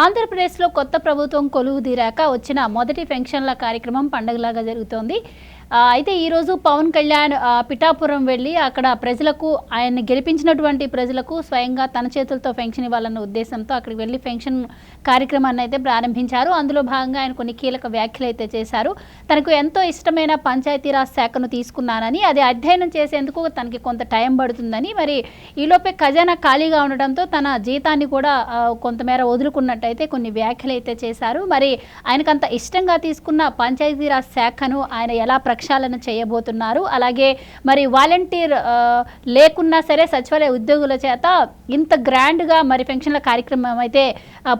ఆంధ్రప్రదేశ్లో కొత్త ప్రభుత్వం కొలువు తీరాక వచ్చిన మొదటి పెన్షన్ల కార్యక్రమం పండగలాగా జరుగుతోంది. అయితే ఈరోజు పవన్ కళ్యాణ్ పిఠాపురం వెళ్ళి అక్కడ ప్రజలకు ఆయన్ని గెలిపించినటువంటి ప్రజలకు స్వయంగా తన చేతులతో పెన్షన్ ఇవ్వాలన్న ఉద్దేశంతో అక్కడికి వెళ్ళి పెన్షన్ కార్యక్రమాన్ని అయితే ప్రారంభించారు. అందులో భాగంగా ఆయన కొన్ని కీలక వ్యాఖ్యలు అయితే చేశారు. తనకు ఎంతో ఇష్టమైన పంచాయతీరాజ్ శాఖను తీసుకున్నానని అది అధ్యయనం చేసేందుకు తనకి కొంత టైం పడుతుందని మరి ఈలోపే ఖజానా ఖాళీగా ఉండడంతో తన జీతాన్ని కూడా కొంతమేర వదులుకున్నట్టు వదులుకున్నట్టయితే కొన్ని వ్యాఖ్యలు అయితే చేశారు. మరి ఆయనకు అంత ఇష్టంగా తీసుకున్న పంచాయతీరాజ్ శాఖను ఆయన ఎలా ప్రక్షాళన చేయబోతున్నారు? అలాగే మరి వాలంటీర్ లేకున్నా సరే సచివాలయ ఉద్యోగుల చేత ఇంత గ్రాండ్గా మరి పెన్షన్ల కార్యక్రమం అయితే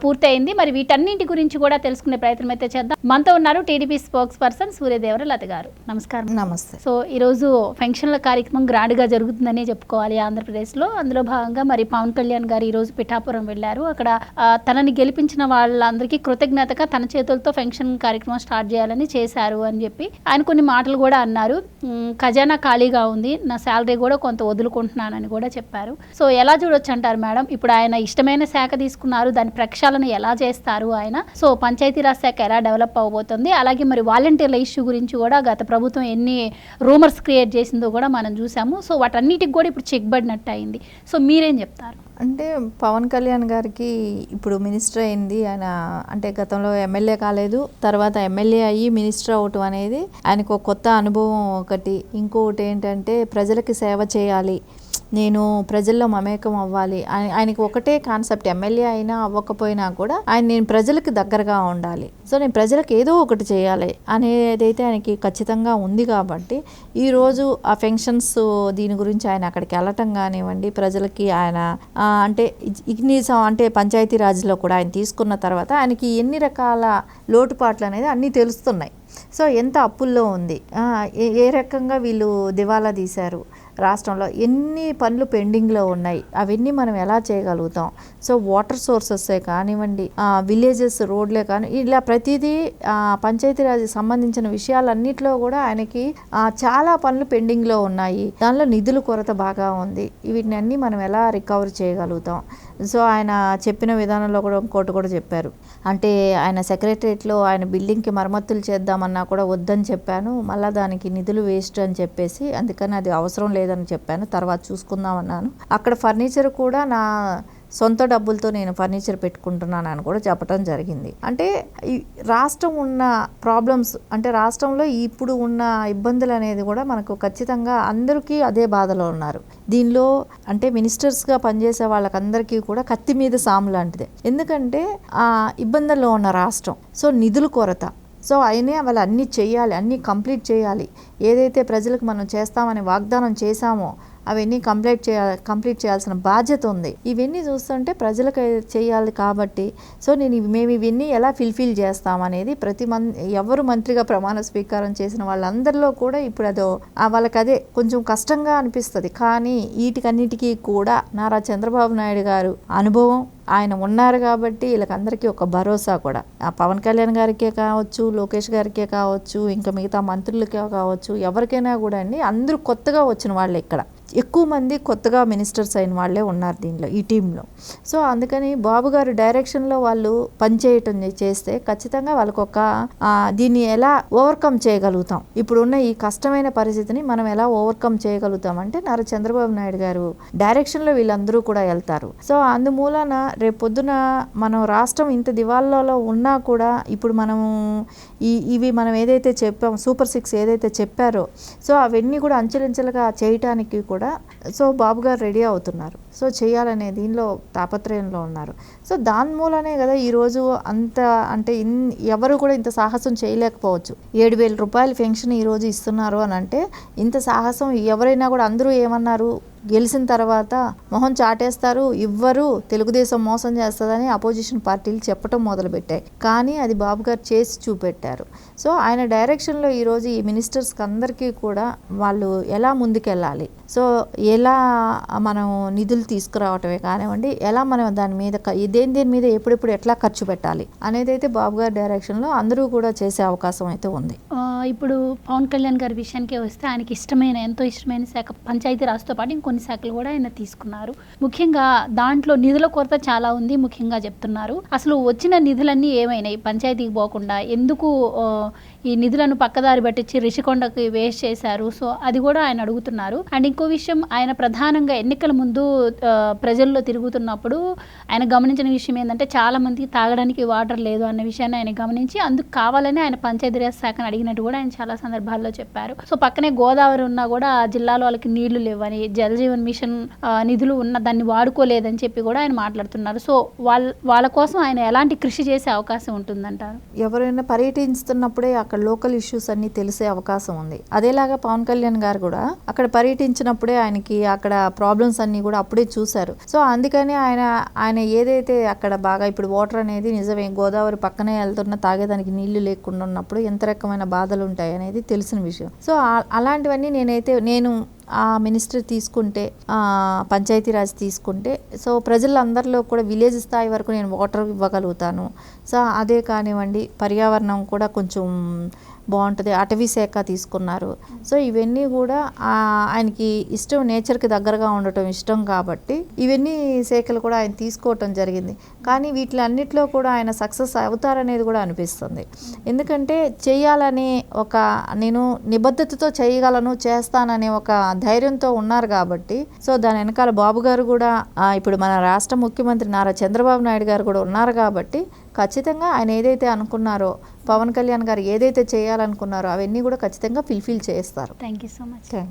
పూర్తయింది. మరి వీటన్నింటి గురించి కూడా తెలుసుకునే ప్రయత్నం అయితే చేద్దాం. మనతో ఉన్నారు TDP spokesperson Suryadevara Latha గారు. నమస్కారం. నమస్తే. సో ఈరోజు పెన్షన్ల కార్యక్రమం గ్రాండ్గా జరుగుతుందని చెప్పుకోవాలి ఆంధ్రప్రదేశ్లో. అందులో భాగంగా మరి పవన్ కళ్యాణ్ గారు ఈరోజు పిఠాపురం వెళ్ళారు. అక్కడ తనని గెలిపించిన వాళ్ళందరికీ కృతజ్ఞతగా తన చేతులతో పెన్షన్ కార్యక్రమం స్టార్ట్ చేయాలని చేశారు అని చెప్పి ఆయన కొన్ని మాటలు కూడా అన్నారు. ఖజానా ఖాళీగా ఉంది. నా శాలరీ కూడా కొంత వదులుకుంటున్నానని కూడా చెప్పారు. సో ఎలా చూడొచ్చు అంటారు మేడం? ఇప్పుడు ఆయన ఇష్టమైన శాఖ తీసుకున్నారు. దాని ప్రక్షాళన ఎలా చేస్తారు ఆయన? సో పంచాయతీరాజ్ శాఖ ఎలా డెవలప్ అవబోతుంది? అలాగే మరి వాలంటీర్ల ఇష్యూ గురించి కూడా గత ప్రభుత్వం ఎన్ని రూమర్స్ క్రియేట్ చేసిందో కూడా మనం చూసాము. సో వాటన్నిటికి కూడా ఇప్పుడు చెక్ పడినట్టు అయింది. సో మీరేం చెప్తారు? అంటే పవన్ కళ్యాణ్ గారికి ఇప్పుడు మినిస్టర్ అయింది. ఆయన అంటే గతంలో ఎమ్మెల్యే కాలేదు. తర్వాత ఎమ్మెల్యే అయ్యి మినిస్టర్ అవటం అనేది ఆయనకు ఒక కొత్త అనుభవం ఒకటి. ఇంకొకటి ఏంటంటే ప్రజలకి సేవ చేయాలి. నేను ప్రజల్లో మమేకం అవ్వాలి. ఆయన- ఆయనకి ఒకటే కాన్సెప్ట్ ఎమ్మెల్యే అయినా అవ్వకపోయినా కూడా ఆయన నేను ప్రజలకు దగ్గరగా ఉండాలి. సో నేను ప్రజలకు ఏదో ఒకటి చేయాలి అనేదైతే ఆయనకి ఖచ్చితంగా ఉంది కాబట్టి ఈరోజు ఆ ఫంక్షన్స్ దీని గురించి ఆయన అక్కడికి వెళ్ళటం కానివ్వండి ప్రజలకి ఆయన అంటే ఇ- ఇన్ని అంటే పంచాయతీరాజ్లో కూడా ఆయన తీసుకున్న తర్వాత ఆయనకి ఎన్ని రకాల లోటుపాట్లు అనేది అన్నీ తెలుస్తున్నాయి. సో ఎంత అప్పుల్లో ఉంది. ఏ- ఏ రకంగా వీళ్ళు దివాలా తీశారు? రాష్ట్రంలో ఎన్ని పనులు పెండింగ్లో ఉన్నాయి అవన్నీ మనం ఎలా చేయగలుగుతాం? సో వాటర్ సోర్సెస్ కానివ్వండి విలేజెస్ రోడ్లే కానీ ఇలా ప్రతిదీ పంచాయతీరాజ్ సంబంధించిన విషయాలన్నింటిలో కూడా ఆయనకి చాలా పనులు పెండింగ్లో ఉన్నాయి. దానిలో నిధుల కొరత బాగా ఉంది. వీటిని అన్నీ మనం ఎలా రికవర్ చేయగలుగుతాం? సో ఆయన చెప్పిన విధానంలో కూడా ఇంకోటి కూడా చెప్పారు. అంటే ఆయన సెక్రటరియట్లో ఆయన బిల్డింగ్కి మరమ్మతులు చేద్దామన్నా కూడా వద్దని చెప్పాను. మళ్ళీ దానికి నిధులు వేస్ట్ అని చెప్పేసి అందుకని అది అవసరం లేదని చెప్పాను. తర్వాత చూసుకుందాం అన్నాను. అక్కడ ఫర్నిచర్ కూడా నా సొంత డబ్బులతో నేను ఫర్నిచర్ పెట్టుకుంటున్నాను అని కూడా చెప్పడం జరిగింది. అంటే ఈ రాష్ట్రం ఉన్న ప్రాబ్లమ్స్ అంటే రాష్ట్రంలో ఇప్పుడు ఉన్న ఇబ్బందులు అనేది కూడా మనకు ఖచ్చితంగా అందరికీ అదే బాధలో ఉన్నారు. దీనిలో అంటే మినిస్టర్స్గా పనిచేసే వాళ్ళకందరికీ కూడా కత్తి మీద సాము లాంటిదే. ఎందుకంటే ఆ ఇబ్బందుల్లో ఉన్న రాష్ట్రం సో నిధుల కొరత. సో అయినే వాళ్ళు అన్నీ చేయాలి అన్నీ కంప్లీట్ చేయాలి. ఏదైతే ప్రజలకు మనం చేస్తామని వాగ్దానం చేశామో అవన్నీ కంప్లీట్ చేయాలి కంప్లీట్ చేయాల్సిన బాధ్యత ఉంది. ఇవన్నీ చూస్తుంటే ప్రజలకు చేయాలి కాబట్టి సో నేను మేము ఇవన్నీ ఎలా ఫిల్ఫిల్ చేస్తామనేది ప్రతి మన్ ఎవరు మంత్రిగా ప్రమాణ స్వీకారం చేసిన వాళ్ళందరిలో కూడా ఇప్పుడు అదో వాళ్ళకి అదే కొంచెం కష్టంగా అనిపిస్తుంది. కానీ వీటికన్నిటికీ కూడా నారా చంద్రబాబు నాయుడు గారు అనుభవం ఆయన ఉన్నారు కాబట్టి వీళ్ళకందరికీ ఒక భరోసా కూడా. ఆ పవన్ కళ్యాణ్ గారికే కావచ్చు లోకేష్ గారికే కావచ్చు ఇంకా మిగతా మంత్రులకే కావచ్చు ఎవరికైనా కూడా అండి అందరూ కొత్తగా వచ్చిన వాళ్ళే ఇక్కడ. ఎక్కువ మంది కొత్తగా మినిస్టర్స్ అయిన వాళ్ళే ఉన్నారు దీనిలో ఈ టీంలో. సో అందుకని బాబు గారు డైరెక్షన్లో వాళ్ళు పనిచేయటం చేస్తే ఖచ్చితంగా వాళ్ళకు ఒక దీన్ని ఎలా ఓవర్కమ్ చేయగలుగుతాం? ఇప్పుడున్న ఈ కష్టమైన పరిస్థితిని మనం ఎలా ఓవర్కమ్ చేయగలుగుతాం అంటే నారా చంద్రబాబు నాయుడు గారు డైరెక్షన్లో వీళ్ళందరూ కూడా వెళ్తారు. సో అందుమూలన రేపు పొద్దున మనం రాష్ట్రం ఇంత దివాళ్ళలో ఉన్నా కూడా ఇప్పుడు మనము ఈ ఇవి మనం ఏదైతే చెప్పాం సూపర్ సిక్స్ ఏదైతే చెప్పారో సో అవన్నీ కూడా అంచెలంచెలుగా చేయటానికి కూడా సో బాబు గారు రెడీ అవుతున్నారు. సో చేయాలనే దీనిలో తాపత్రయంలో ఉన్నారు. సో దాని మూలనే కదా ఈరోజు అంత అంటే ఇన్ ఎవరు కూడా ఇంత సాహసం చేయలేకపోవచ్చు. ఏడు వేల రూపాయల పెన్షన్ ఈరోజు ఇస్తున్నారు అని అంటే ఇంత సాహసం ఎవరైనా కూడా అందరూ ఏమన్నారు? గెలిచిన తర్వాత మొహం చాటేస్తారు ఇవ్వరు తెలుగుదేశం మోసం చేస్తుందని అపోజిషన్ పార్టీలు చెప్పడం మొదలుపెట్టాయి. కానీ అది బాబు గారు చేసి చూపెట్టారు. సో ఆయన డైరెక్షన్లో ఈరోజు ఈ మినిస్టర్స్కి అందరికీ కూడా వాళ్ళు ఎలా ముందుకెళ్ళాలి? సో ఎలా మనం నిధులు డబ్బులు తీసుకురావటమే కానివ్వండి ఎలా మనం దాని మీద దేని దేని మీద ఎప్పుడెప్పుడు ఎట్లా ఖర్చు పెట్టాలి అనేది అయితే బాబు గారి డైరెక్షన్లో అందరూ కూడా చేసే అవకాశం అయితే ఉంది. ఇప్పుడు పవన్ కళ్యాణ్ గారి విషయానికి వస్తే ఆయనకి ఇష్టమైన ఎంతో ఇష్టమైన శాఖ పంచాయతీ రాజుతో పాటు ఇంకొన్ని శాఖలు కూడా ఆయన తీసుకున్నారు. ముఖ్యంగా దాంట్లో నిధుల కొరత చాలా ఉంది ముఖ్యంగా చెప్తున్నారు. అసలు వచ్చిన నిధులన్నీ ఏమైనాయి? పంచాయతీకి పోకుండా ఎందుకు ఈ నిధులను పక్కదారి పట్టించి రిషికొండకి వేస్ట్ చేశారు? సో అది కూడా ఆయన అడుగుతున్నారు. అండ్ ఇంకో విషయం ఆయన ప్రధానంగా ఎన్నికల ముందు ప్రజల్లో తిరుగుతున్నప్పుడు ఆయన గమనించిన విషయం ఏంటంటే చాలా మందికి తాగడానికి వాటర్ లేదు అన్న విషయాన్ని ఆయన గమనించి అందుకు కావాలని ఆయన పంచాయతీరాజ్ శాఖను అడిగినట్టు కూడా ఆయన చాలా సందర్భాల్లో చెప్పారు. సో పక్కనే గోదావరి ఉన్నా కూడా ఆ జిల్లాలో వాళ్ళకి నీళ్ళు లేవని జలజీవన్ మిషన్ నిధులు ఉన్న దాన్ని వాడుకోలేదని చెప్పి కూడా ఆయన మాట్లాడుతున్నారు. సో వాళ్ళ వాళ్ళ కోసం ఆయన ఎలాంటి కృషి చేసే అవకాశం ఉంటుందంటారు? ఎవరైనా పర్యటిస్తున్నప్పుడే అక్కడ లోకల్ ఇష్యూస్ అన్ని తెలిసే అవకాశం ఉంది. అదేలాగా పవన్ కళ్యాణ్ గారు కూడా అక్కడ పర్యటించినప్పుడే ఆయనకి అక్కడ ప్రాబ్లమ్స్ అన్ని కూడా అప్పుడే చూశారు. సో అందుకని ఆయన ఆయన ఏదైతే అక్కడ బాగా ఇప్పుడు వాటర్ అనేది నిజమే గోదావరి పక్కనే వెళ్తున్న తాగేదానికి నీళ్ళు లేకుండా ఉన్నప్పుడు ఎంత రకమైన బాధలు ఉంటాయి అనేది తెలిసిన విషయం. సో అలాంటివన్నీ నేనైతే నేను ఆ మినిస్టర్ తీసుకుంటే పంచాయతీరాజ్ తీసుకుంటే సో ప్రజలందరిలో కూడా విలేజ్ స్థాయి వరకు నేను వాటర్ ఇవ్వగలుగుతాను. సో అదే కానివ్వండి పర్యావరణం కూడా కొంచెం బాగుంటుంది. అటవీ శాఖ తీసుకున్నారు. సో ఇవన్నీ కూడా ఆయనకి ఇష్టం నేచర్కి దగ్గరగా ఉండటం ఇష్టం కాబట్టి ఇవన్నీ శాఖలు కూడా ఆయన తీసుకోవటం జరిగింది. కానీ వీటిలన్నిటిలో కూడా ఆయన సక్సెస్ అవుతారనేది కూడా అనిపిస్తుంది. ఎందుకంటే చేయాలని ఒక నేను నిబద్ధతతో చేయగలను చేస్తాననే ఒక ధైర్యంతో ఉన్నారు కాబట్టి సో దాని వెనకాల బాబు గారు కూడా ఇప్పుడు మన రాష్ట్ర ముఖ్యమంత్రి నారా చంద్రబాబు నాయుడు గారు కూడా ఉన్నారు కాబట్టి ఖచ్చితంగా ఆయన ఏదైతే అనుకున్నారో పవన్ కళ్యాణ్ గారు ఏదైతే చేయాలనుకున్నారో అవన్నీ కూడా ఖచ్చితంగా ఫిల్ఫిల్ చేస్తారు. Thank you so much thank